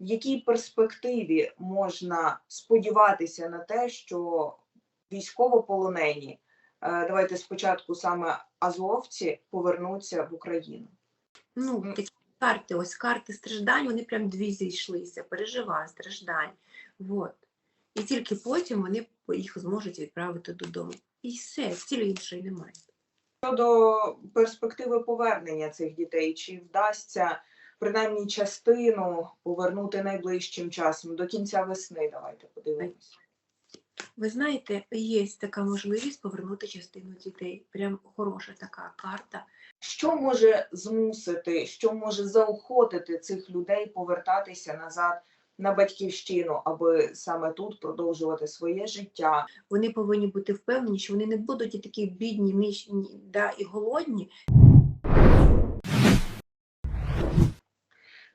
в якій перспективі можна сподіватися на те, що військовополонені, е, давайте спочатку саме азовці, повернуться в Україну? Ну, такі карти, ось карти страждань, вони прям дві зійшлися, переживань, страждань. Вот. І тільки потім вони їх зможуть відправити додому. І все, цілі іншої немає. Щодо перспективи повернення цих дітей, чи вдасться принаймні частину повернути найближчим часом до кінця весни? Давайте подивимось. Ви знаєте, є така можливість повернути частину дітей. Прям хороша така карта. Що може змусити, що може заохотити цих людей повертатися назад на батьківщину, аби саме тут продовжувати своє життя? Вони повинні бути впевнені, що вони не будуть і такі бідні, нищні да, і голодні,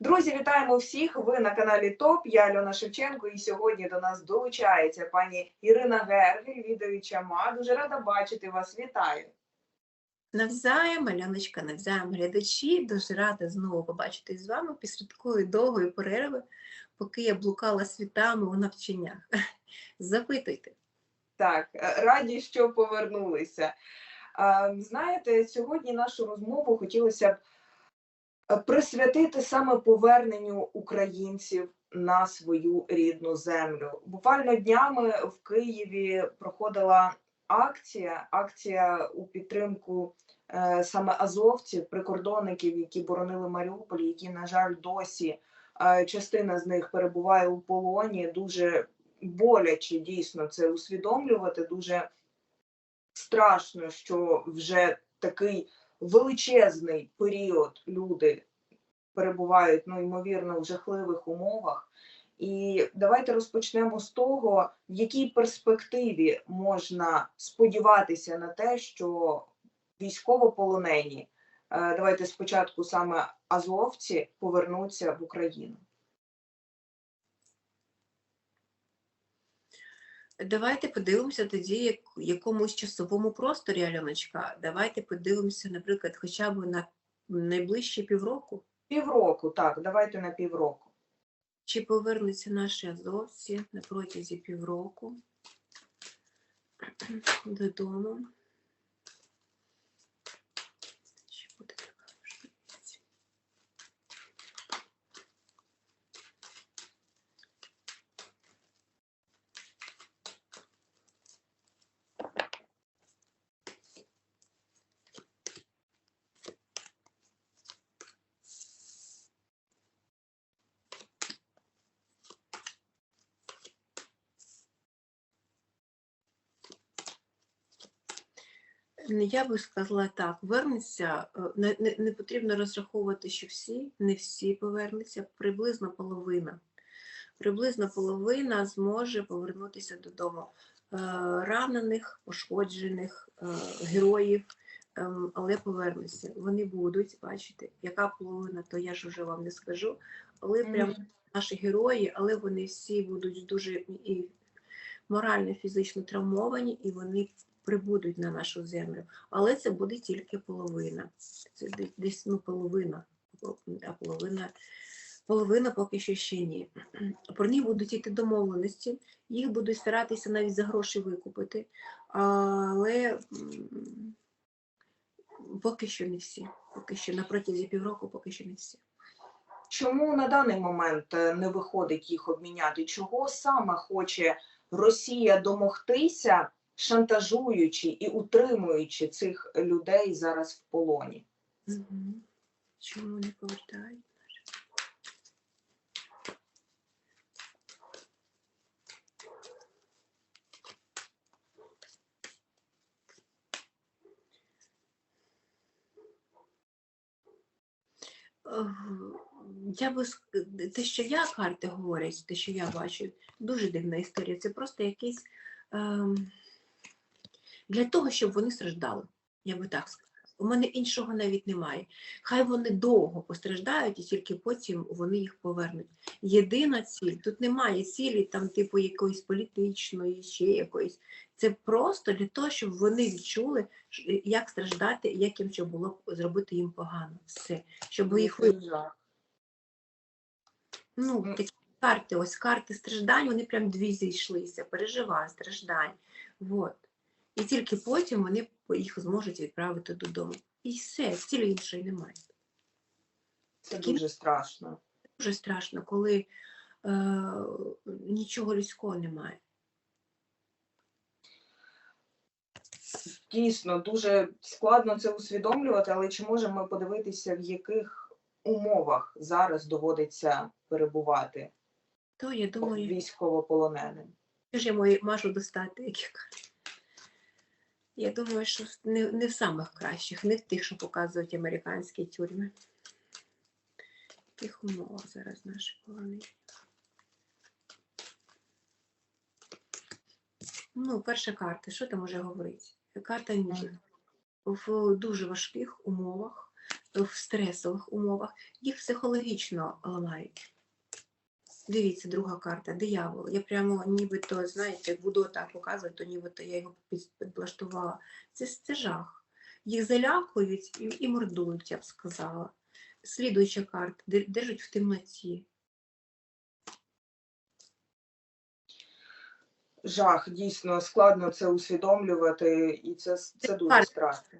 Друзі, вітаємо всіх! Ви на каналі ТОП. Я Альона Шевченко, і сьогодні до нас долучається пані Ірина Гергель, відповідача МА. Дуже рада бачити вас. Вітаю! Навзаєм, Альоночка, навзаєм глядачі. Дуже рада знову побачити з вами після такої довгої перерви, поки я блукала світами у навчаннях. Запитуйте. Так, е, раді, що повернулися. Е, Знаєте, сьогодні нашу розмову хотілося б присвятити саме поверненню українців на свою рідну землю. Буквально днями в Києві проходила акція, акція у підтримку е, саме азовців, прикордонників, які боронили Маріуполь, які, на жаль, досі е, частина з них перебуває у полоні. Дуже боляче дійсно це усвідомлювати. Дуже страшно, що вже такий величезний період люди перебувають ну, ймовірно в жахливих умовах. І давайте розпочнемо з того, в якій перспективі можна сподіватися на те, що військовополонені, е, давайте спочатку саме азовці, повернуться в Україну. Давайте подивимося тоді як, якомусь часовому просторі, Альоночка. Давайте подивимося, наприклад, хоча б на найближчі півроку. Півроку, так, давайте на півроку. Чи повернуться наші азовці на протязі півроку додому? Чи буде така можливість? Ну, Я би сказала так, вернуться, е, не, не, не потрібно розраховувати, що всі, не всі повернуться, приблизно половина. Приблизно половина зможе повернутися додому. Е, Ранених, пошкоджених, е, героїв, ем, але повернуться. Вони будуть, бачите, яка половина, то я ж вже вам не скажу. Але прям наші герої, але вони всі будуть дуже і морально, фізично травмовані, і вони прибудуть на нашу землю. Але це буде тільки половина. Це де- десь ну, половина, а половина, половина поки що ще ні. Про них будуть йти домовленості, їх будуть старатися навіть за гроші викупити, але поки що не всі. Поки що на протязі півроку, поки що не всі. Чому на даний момент е, не виходить їх обміняти? Чого саме хоче Росія домогтися, шантажуючи і утримуючи цих людей зараз в полоні? Мгм. Чому не повертають? Я би те, що я карти говорять, те, що я бачу, дуже дивна історія. Це просто якийсь ем, для того, щоб вони страждали. Я би так сказала. У мене іншого навіть немає. Хай вони довго постраждають, і тільки потім вони їх повернуть. Єдина ціль, тут немає цілі, там, типу, якоїсь політичної, ще якоїсь. Це просто для того, щоб вони відчули, як страждати, як їм що було зробити їм погано. Все. Щоб їх ви... Ну, такі карти, ось карти страждань, вони прям дві зійшлися, переживань, страждань. Вот. І тільки потім вони їх зможуть відправити додому. І все, цілі іншої немає. Це Такі- дуже страшно. Дуже страшно, коли е, нічого людського немає. Дійсно, дуже складно це усвідомлювати, але чи можемо ми подивитися, в яких умовах зараз доводиться перебувати То я думаю, військовополоненим? Що ж я можу достати, які карти? Я думаю, що не, не в самих кращих, не в тих, що показують американські тюрми. В тих умовах зараз наші полонені. Ну, перша карта, що там може говорити? Карта ніжна. В дуже важких умовах, в стресових умовах, їх психологічно ламають. Дивіться, друга карта, диявол. Я прямо нібито, знаєте, як буду так показувати, то нібито я його під- підлаштувала. Це, це жах. Їх залякують і, і мордують, я б сказала. Слідуюча карта, де- держать в темноті. Жах, дійсно складно це усвідомлювати, і це, це дуже страшно.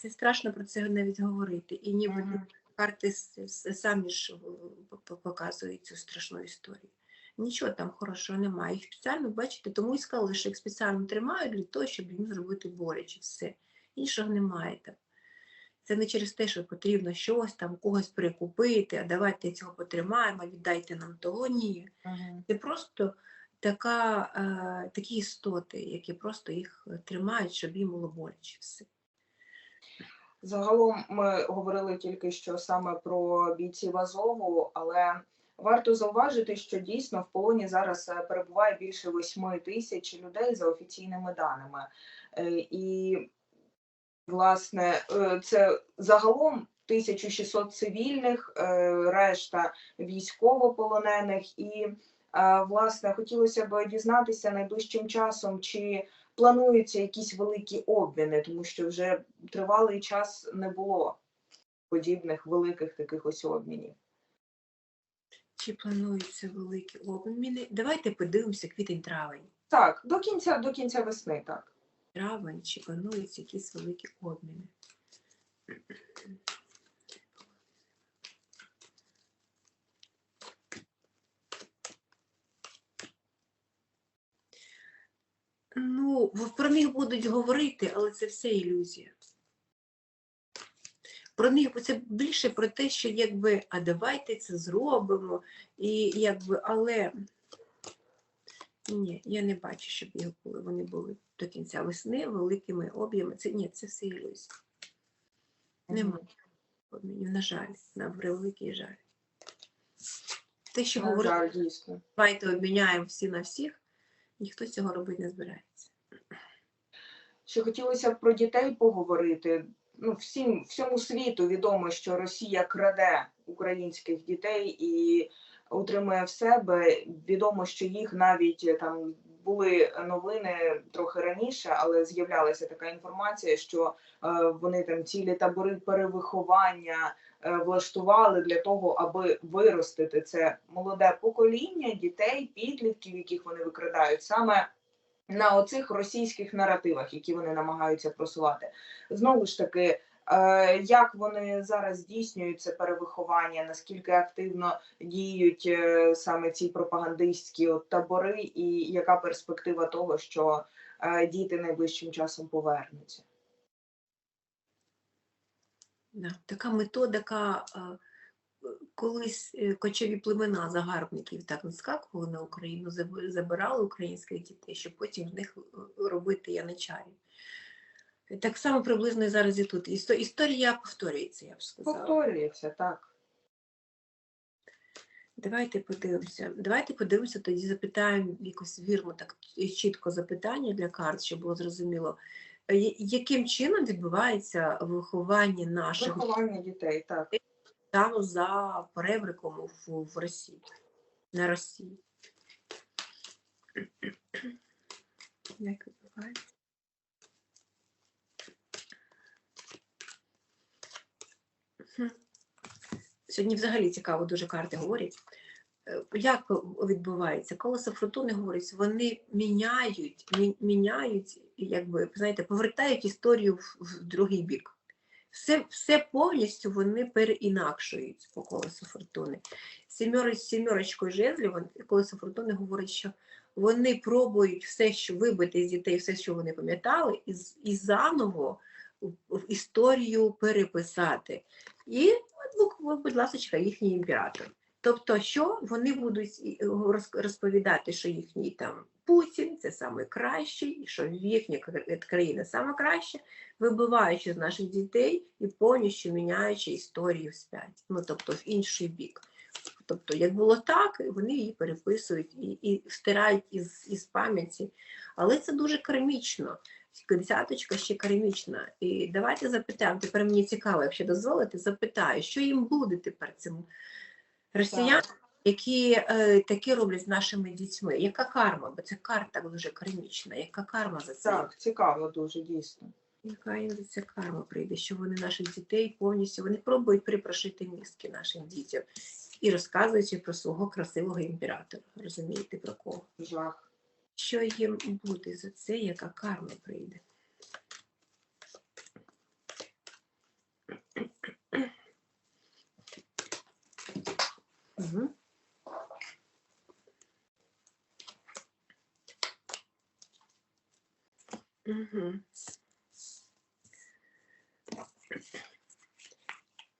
Це страшно про це навіть говорити. І ніби Мгм. Карти самі ж п- показують цю страшну історію. Нічого там хорошого немає. Їх спеціально, бачите, тому і сказали, що їх спеціально тримають для того, щоб їм зробити боляче все. Іншого немає там. Це не через те, що потрібно щось там когось перекупити, а давайте цього потримаємо, віддайте нам того. Ні. Мгм. Це просто така, е, такі істоти, які просто їх е, тримають, щоб їм було боляче все. Загалом ми говорили тільки що саме про бійців Азову, але варто зауважити, що дійсно в полоні зараз е, перебуває більше восьми тисяч людей за офіційними даними. Е, І, власне, е, це загалом 1600 цивільних, решта військовополонених. І, власне, хотілося б дізнатися найближчим часом, чи плануються якісь великі обміни, тому що вже тривалий час не було подібних великих таких ось обмінів. Чи плануються великі обміни? Давайте подивимося квітень-травень. Так, до кінця до кінця весни, так. Травень, чи плануються якісь великі обміни? Ну, про них будуть говорити, але це все ілюзія. Про них це більше про те, що якби, а давайте це зробимо, і якби, але ні, я не бачу, щоб були. Вони були до кінця весни великими об'ємами. Це ні, це все ілюзія. Нема обмінів, на жаль, на превеликий жаль. Те, що говорить, давайте обміняємо всі на всіх, ніхто цього робити не збирається. Ще хотілося б про дітей поговорити. Ну, всім всьому світу відомо, що Росія краде українських дітей і утримує в себе. Відомо, що їх навіть е, там були новини трохи раніше, але з'являлася така інформація, що е, вони там цілі табори перевиховання влаштували для того, аби виростити це молоде покоління дітей, підлітків, яких вони викрадають саме на оцих російських наративах, які вони намагаються просувати. Знову ж таки, е, як вони зараз здійснюють це перевиховання, наскільки активно діють е, саме ці пропагандистські табори, і яка перспектива того, що е, діти найближчим часом повернуться? Да. Така методика, е, колись е, кочові племена загарбників так наскакували на Україну, забирали українських дітей, щоб потім з них е, робити яничарів. Так само приблизно і зараз і тут. Історія повторюється, я б сказала. Повторюється так. Давайте подивимося. Давайте подивимося, тоді запитаємо якось вірно, так чітко запитання для карт, щоб було зрозуміло. Е, Яким чином відбувається виховання наших Виховання дітей, так. там за перебриком в, в Росії, на Росії. Як відбувається? Сьогодні взагалі цікаво дуже карти говорять. Е, як відбувається? Колесо фортуни говорить, вони міняють, міняють, якби, знаєте, повертають історію в, в другий бік. Все, все повністю вони переінакшують по колесу фортуни. Сімерочкою жезлів, колесо фортуни говорить, що вони пробують все, що вибити з дітей, все, що вони пам'ятали, і, і заново історію переписати. І от, будь ласка, їхній імператор. Тобто, що вони будуть е, розповідати, що їхній там Путін це найкращий, і що їхня країна саме краща, вибиваючи з наших дітей і повністю міняючи історію вспять, ну тобто в інший бік. Тобто, як було так, вони її переписують і, і стирають із, із пам'яті. Але це дуже кармічно. Десяточка ще кармічна. І давайте запитаємо. Тепер мені цікаво, якщо дозволите, запитаю, що їм буде тепер цим росіянам, які е, такі роблять з нашими дітьми? Яка карма? Бо це карта дуже кармічна. Яка карма за це? Так, цікаво дуже дійсно. Яка їм за це карма прийде, що вони наших дітей повністю вони пробують припрошити мізки нашим дітям і розказуючи про свого красивого імператора. Розумієте про кого? Жах. Що їм буде за це, яка карма прийде? Угу. Угу.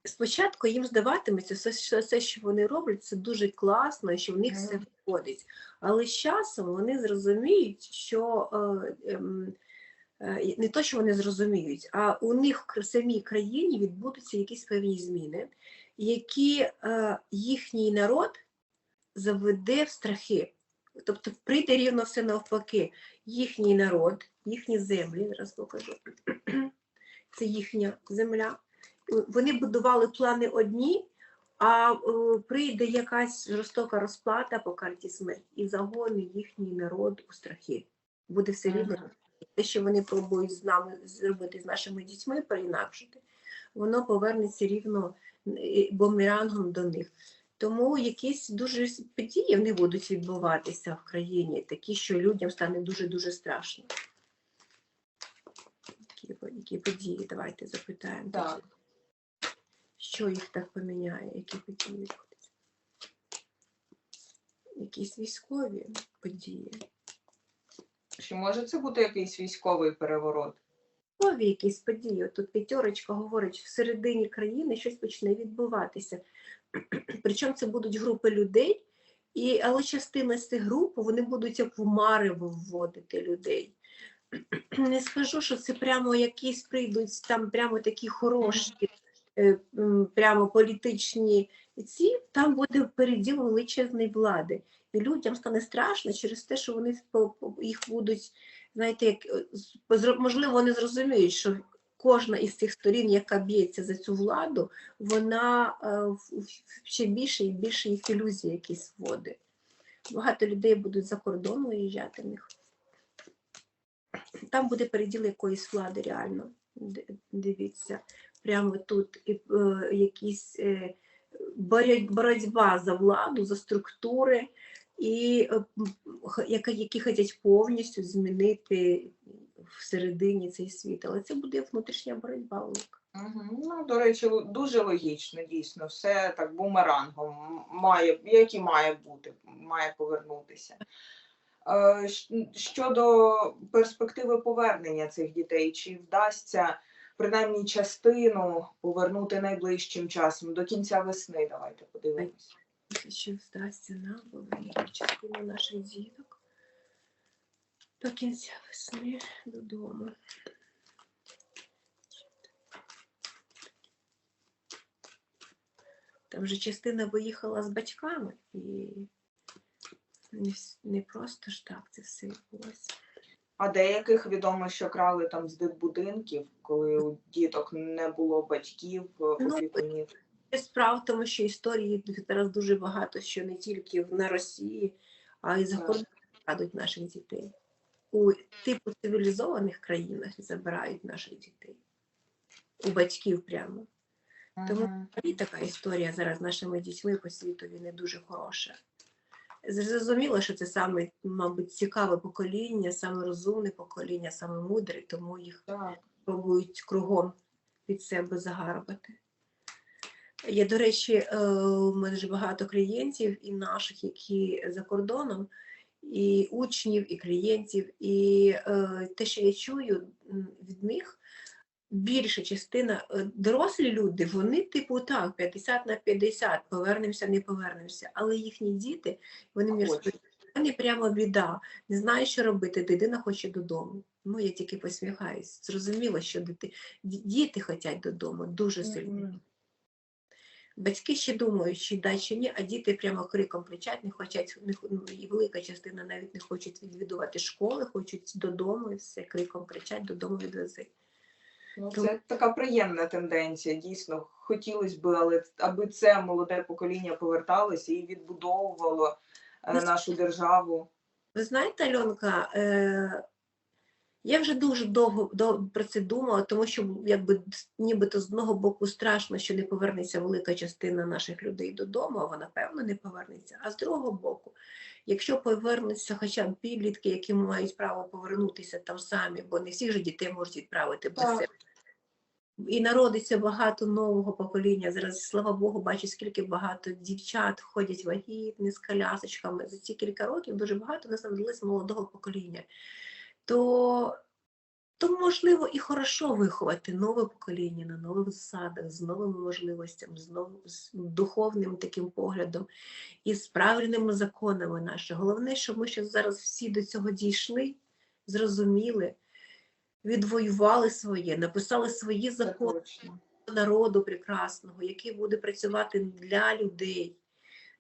Спочатку їм здаватиметься, все, що- все, що вони роблять, це дуже класно, і що в них все виходить. Але з часом вони зрозуміють, що е, ем, е, не то, що вони зрозуміють, а у них в самій країні відбудуться якісь певні зміни, які е, їхній народ заведе в страхи. Тобто прийде рівно все навпаки. Їхній народ, їхні землі, зараз покажу, це їхня земля. Е, Вони будували плани одні, а е, прийде якась жорстока розплата по карті смерті і загони їхній народ у страхи. Буде все рівно. Те, що вони пробують з нами зробити з нашими дітьми, переінакшити, воно повернеться рівно бумерангом до них. Тому якісь дуже події не будуть відбуватися в країні, такі, що людям стане дуже-дуже страшно. Які, які події? Давайте запитаємо. Так. Що їх так поміняє? Які події відбудуться? Якісь військові події. Чи може це бути якийсь військовий переворот? Військові якісь події. Тут п'ятерочка говорить, всередині країни щось почне відбуватися. Причому це будуть групи людей, і, але частина з цих груп вони будуть як в мари вводити людей. Не скажу, що це прямо якісь прийдуть там прямо такі хороші, е, прямо політичні ці, там буде переділ величезної влади. І людям стане страшно через те, що вони їх будуть, знаєте, як е, можливо, вони зрозуміють, що кожна із цих сторін, яка б'ється за цю владу, вона е, ще більше і більше їх ілюзій якісь вводить. Багато людей будуть за кордон виїжджати в них. Там буде переділ якоїсь влади реально. Дивіться, прямо тут і, е, якісь е, боротьба за владу, за структури, і е, які хочуть повністю змінити всередині цей світ. Але це буде внутрішня боротьба. Угу. Ну, до речі, дуже логічно, дійсно. Все так бумерангом має, як і має бути, має повернутися. Е, Щодо перспективи повернення цих дітей, чи вдасться принаймні частину повернути найближчим часом до кінця весни? Давайте подивимось. Що вдасться нам повернути частину наших діток до кінця весни додому. Там вже частина виїхала з батьками, і не, просто ж так це все відбулося. А деяких відомо, що крали там з дитбудинків, коли у діток не було батьків, Ну, опікунів. Справа в тому, що історії зараз дуже багато, що не тільки на Росії, а й за кордоном крадуть наших дітей. У типу цивілізованих країнах забирають наших дітей. У батьків прямо. Тому. І така історія зараз з нашими дітьми по світові не дуже хороша. Зрозуміло, що це саме, мабуть, цікаве покоління, саме розумне покоління, саме мудре, тому їх Так. пробують кругом від себе загарбати. Я, до речі, е, у мене ж багато клієнтів і наших, які за кордоном, і учнів, і клієнтів. І е, те, що я чую від них, більша частина е, дорослі люди, вони, типу, так, 50 на 50, повернемося, не повернемося. Але їхні діти, вони мені розповідають, вони прямо біда, не знаю, що робити, дитина хоче додому. Ну, я тільки посміхаюсь. Зрозуміло, що дити... ді- діти хочуть додому дуже сильно. Батьки ще думають, чи да, чи ні, а діти прямо криком кричать, не хочуть, не, ну, і велика частина навіть не хочуть відвідувати школи, хочуть додому і все, криком кричать, додому відвези. Ну, Тому- це така приємна тенденція. Дійсно, хотілося б, але аби це молоде покоління поверталося і відбудовувало е, Ну, нашу державу. Ви знаєте, Альонка, е, я вже дуже довго до, про це думала, тому що якби нібито з одного боку страшно, що не повернеться велика частина наших людей додому, а вона певно не повернеться. А з другого боку, якщо повернуться хоча б підлітки, які мають право повернутися там самі, бо не всіх же дітей можуть відправити без себе. І народиться багато нового покоління. Зараз, слава Богу, бачу, скільки багато дівчат ходять вагітні з колясочками. За ці кілька років дуже багато нас народилось молодого покоління. То, то можливо і хорошо виховати нове покоління на нових засадах, з новими можливостями, з, нов, з духовним таким поглядом і з правильними законами наші. Головне, щоб ми ще зараз всі до цього дійшли, зрозуміли, відвоювали своє, написали свої закони народу прекрасного, який буде працювати для людей,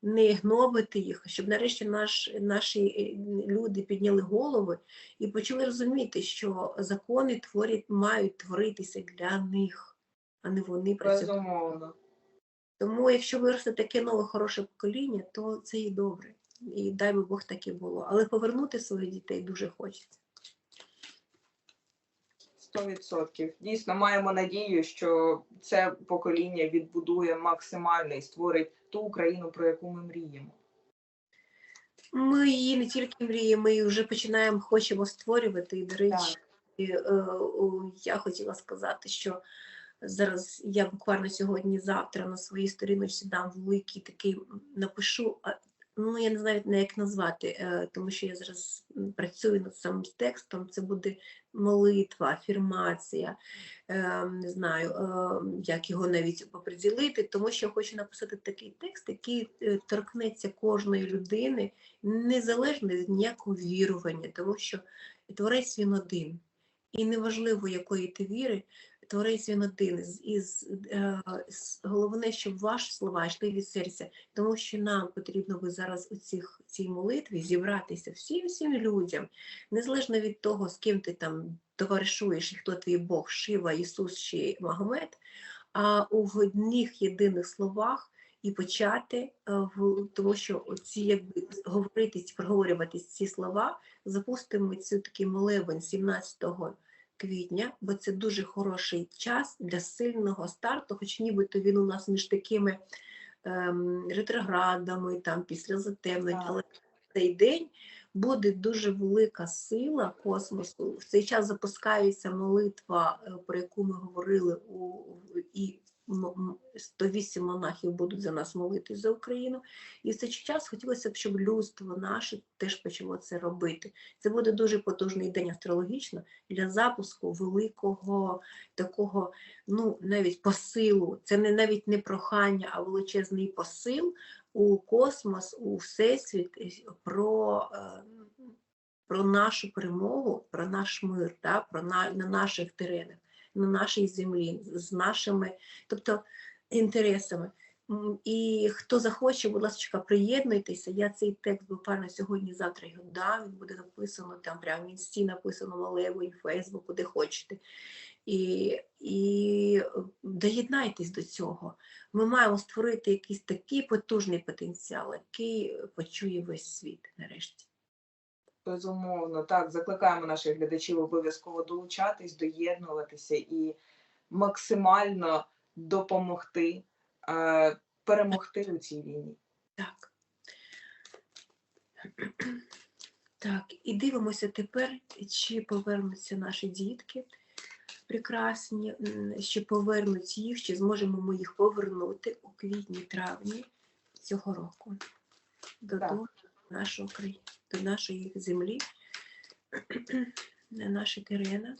не гнобити їх, щоб нарешті наш, наші е, люди підняли голови і почали розуміти, що закони творять, мають творитися для них, а не вони працюють. Тому, якщо виросте таке нове хороше покоління, то це і добре. І дай би Бог так і було. Але повернути своїх дітей дуже хочеться. Сто відсотків. Дійсно, маємо надію, що це покоління відбудує максимально і створить ту Україну, про яку ми мріємо. Ми її не тільки мріємо, ми її вже починаємо, хочемо створювати. І, до речі, е, о, я хотіла сказати, що зараз я буквально сьогодні-завтра на своїй сторіночці дам великий такий напишу. Ну, я не знаю навіть як назвати, е, тому що я зараз працюю над самим текстом. Це буде молитва, афірмація, е, не знаю, е, як його навіть оприділити, тому що хочу написати такий текст, який е, торкнеться кожної людини, незалежно від ніякого вірування, тому що творець він один. І неважливо, якої ти віри, творець він один. Із, е, головне, щоб ваші слова йшли від серця, тому що нам потрібно би зараз у цих, цій молитві зібратися всім всім людям, незалежно від того, з ким ти там товаришуєш і хто твій Бог, Шива, Ісус чи Магомед, а у одних єдиних словах. І почати, е, тому що ці якби говорити, проговорювати ці слова, запустимо цю такий молебень 17 квітня, бо це дуже хороший час для сильного старту, хоч нібито він у нас між такими ем, ретроградами, там після затемнень, Так. але в цей день буде дуже велика сила космосу. В цей час запускається молитва, е, про яку ми говорили у і 108 монахів будуть за нас молитись за Україну. І в цей час хотілося б, щоб людство наше теж почало це робити. Це буде дуже потужний день астрологічно для запуску великого такого, ну навіть посилу. Це не навіть не прохання, а величезний посил у космос, у всесвіт про. е, Про нашу перемогу, про наш мир, да, про на, на наших теренах, на нашій землі, з нашими, тобто інтересами. І хто захоче, будь ласка, приєднуйтеся. Я цей текст буквально сьогодні-завтра його дам. Він буде написано там прямо в інсті, написано малево, і Фейсбуку, де хочете. І, і е, доєднайтесь до цього. Ми маємо створити якийсь такий потужний потенціал, який почує весь світ нарешті. Безумовно, так, закликаємо наших глядачів обов'язково долучатись, доєднуватися і максимально допомогти е, перемогти у цій війні. Так. Так, і дивимося тепер, чи повернуться наші дітки прекрасні, чи повернуть їх, чи зможемо ми їх повернути у квітні-травні цього року додому нашого країни, до нашої землі, на наші терени.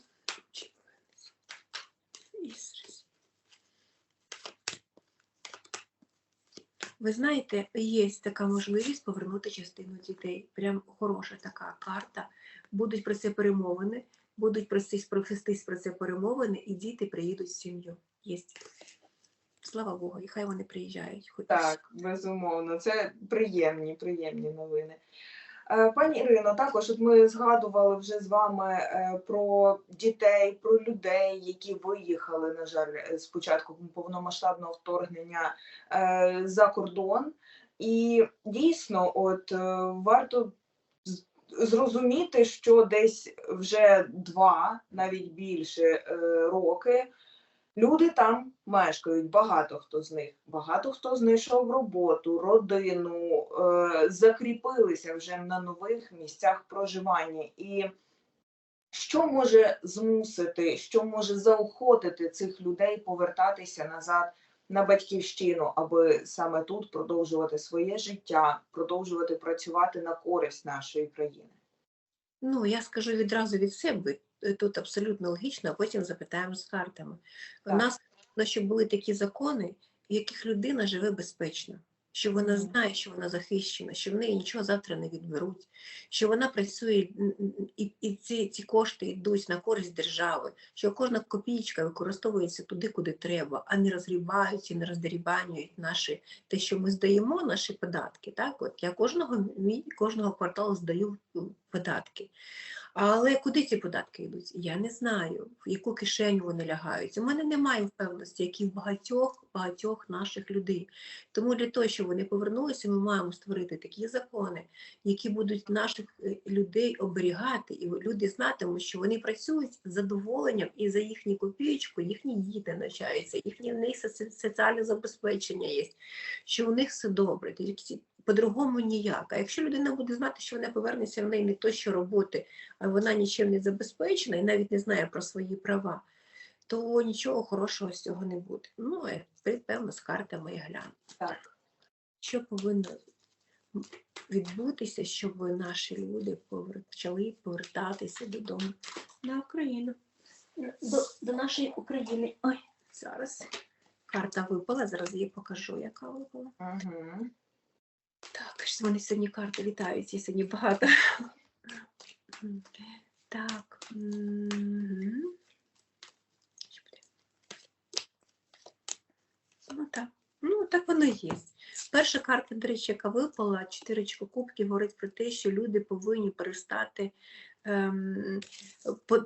Ви знаєте, є така можливість повернути частину дітей. Прям хороша така карта. Будуть про це перемовини, будуть просись провестись про це перемовини, і діти приїдуть в сім'ю. Є. Слава Богу, і хай вони приїжджають. Хоч Так, безумовно, це приємні, приємні новини. Е, Пані Ірино, також от ми згадували вже з вами е, про дітей, про людей, які виїхали, на жаль, е, з початку повномасштабного вторгнення е, за кордон. І дійсно, от варто зрозуміти, що десь вже два, навіть більше роки. Люди там мешкають, багато хто з них. Багато хто знайшов роботу, родину, е, закріпилися вже на нових місцях проживання. І що може змусити, що може заохотити цих людей повертатися назад на батьківщину, аби саме тут продовжувати своє життя, продовжувати працювати на користь нашої країни? Ну, я скажу відразу від себе, тут абсолютно логічно, а потім запитаємо з картами. У нас потрібно, щоб були такі закони, в яких людина живе безпечно, що вона знає, що вона захищена, що в неї нічого завтра не відберуть, що вона працює і, і ці, ці кошти йдуть на користь держави, що кожна копійка використовується туди, куди треба, а не розгрібають і не роздерібанюють наші те, що ми здаємо, наші податки. Так, от я кожного кожного кварталу здаю податки. Але куди ці податки йдуть? Я не знаю, в яку кишеню вони лягають. У мене немає впевненості, і в багатьох багатьох наших людей. Тому для того, щоб вони повернулися, ми маємо створити такі закони, які будуть наших е, людей оберігати, і люди знатимуть, що вони працюють з задоволенням і за їхню копієчку їхні діти навчаються, їхні в них соціальне забезпечення є, що у них все добре. По-другому ніяк. А якщо людина буде знати, що вона повернеться в неї не то, що роботи, а вона нічим не забезпечена і навіть не знає про свої права, то нічого хорошого з цього не буде. Ну, е, певно, з картами я гляну. Так. Що повинно відбутися, щоб наші люди почали повертатися додому на Україну, до, до нашої України. Ой, зараз карта випала, зараз її покажу, яка випала. Угу. Так, щось вони сьогодні карти літають, і сьогодні багато. Так. Що? Ну так. Ну, так воно і є. Перша карта, до речі, яка випала, чотиричка кубків, говорить про те, що люди повинні перестати. Ем, по-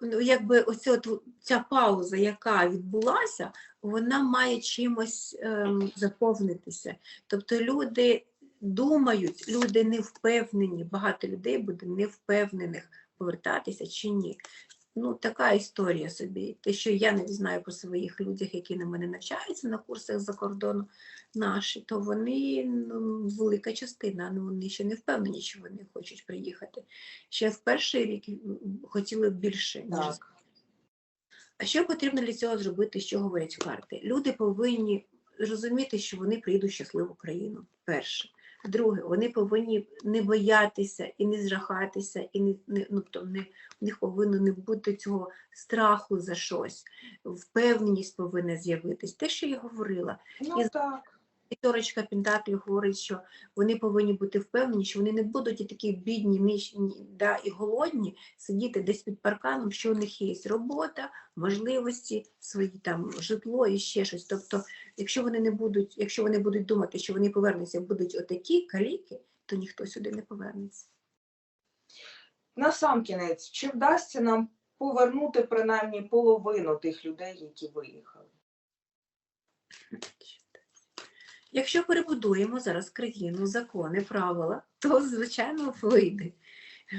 ну, якби оця, ця пауза, яка відбулася, вона має чимось ем, заповнитися. Тобто люди думають, люди не впевнені, багато людей буде невпевнених повертатися чи ні. Ну, така історія собі. Те, що я не знаю про своїх людях, які на мене навчаються на курсах за кордону наші, то вони ну, велика частина, ну вони ще не впевнені, що вони хочуть приїхати. Ще в перший рік хотіли більше, ніж Так. а що потрібно для цього зробити, що говорять карти? Люди повинні розуміти, що вони приїдуть в щасливу країну. Перше. Друге, вони повинні не боятися і не зрахатися, і не, не, ну, то не, в них повинно не бути цього страху за щось. Впевненість повинна з'явитись. Те, що я говорила, Ну І- так. П'ятерочка Пентаклів говорить, що вони повинні бути впевнені, що вони не будуть і такі бідні, нищні да, і голодні сидіти десь під парканом, що у них є робота, можливості, свої там житло і ще щось. Тобто, якщо вони не будуть, якщо вони будуть думати, що вони повернуться, будуть отакі каліки, то ніхто сюди не повернеться. На сам кінець, чи вдасться нам повернути принаймні половину тих людей, які виїхали? Якщо перебудуємо зараз країну, закони, правила, то звичайно вийде.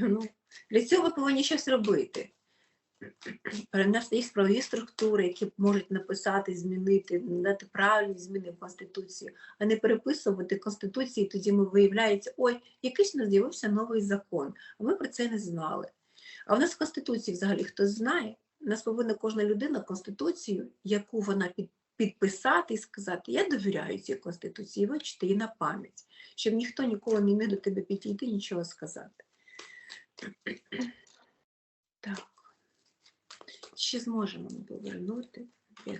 Ну, для цього повинні щось робити. перенести їх правові структури, які можуть написати, змінити, дати правильні зміни в Конституцію, а не переписувати Конституції, тоді ми виявляється, ой, якийсь нас з'явився новий закон, а ми про це не знали. А в нас в Конституції взагалі хтось знає, у нас повинна кожна людина Конституцію, яку вона під, підписати і сказати, я довіряю цій Конституції, вивчити її на пам'ять, щоб ніхто ніколи не міг до тебе підійти, нічого сказати. Так. Чи зможемо ми повернути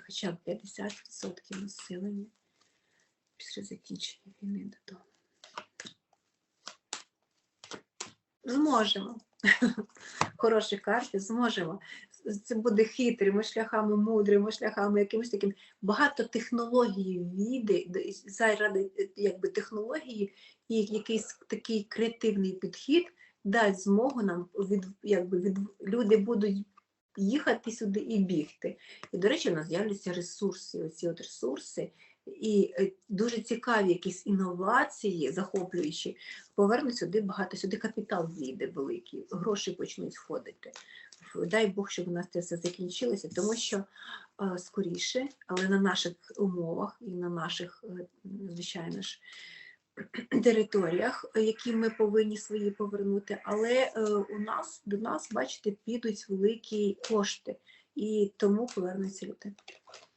хоча б 50% населення після закінчення війни додому? Зможемо. Хороші карти, зможемо. Це буде хитрими шляхами, мудрими шляхами, якимось таким. Багато технологій війде, заради е, якби, технології і якийсь такий креативний підхід дасть змогу нам від, якби, від, люди будуть їхати сюди і бігти. І, до речі, у нас з'являться ресурси, оці от ресурси, і е, дуже цікаві якісь інновації, захоплюючі, повернуть сюди багато, сюди капітал війде великий, гроші почнуть входити. Дай Бог, щоб у нас це все закінчилося, тому що е, скоріше, але на наших умовах і на наших, е, звичайно ж, територіях, е, які ми повинні свої повернути, але е, у нас до нас, бачите, підуть великі кошти, і тому повернуться люди.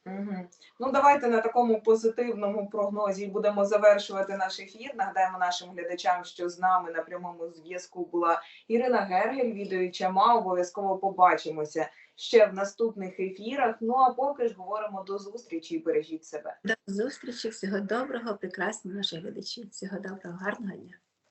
Угу. Ну, давайте на такому позитивному прогнозі будемо завершувати наш ефір. Нагадаємо нашим глядачам, що з нами на прямому зв'язку була Ірина Гергель, відеоюча ма. Обов'язково побачимося ще в наступних ефірах. Ну а поки ж говоримо до зустрічі і бережіть себе. До зустрічі, всього доброго, прекрасного наші глядачі. Всього доброго, гарного дня.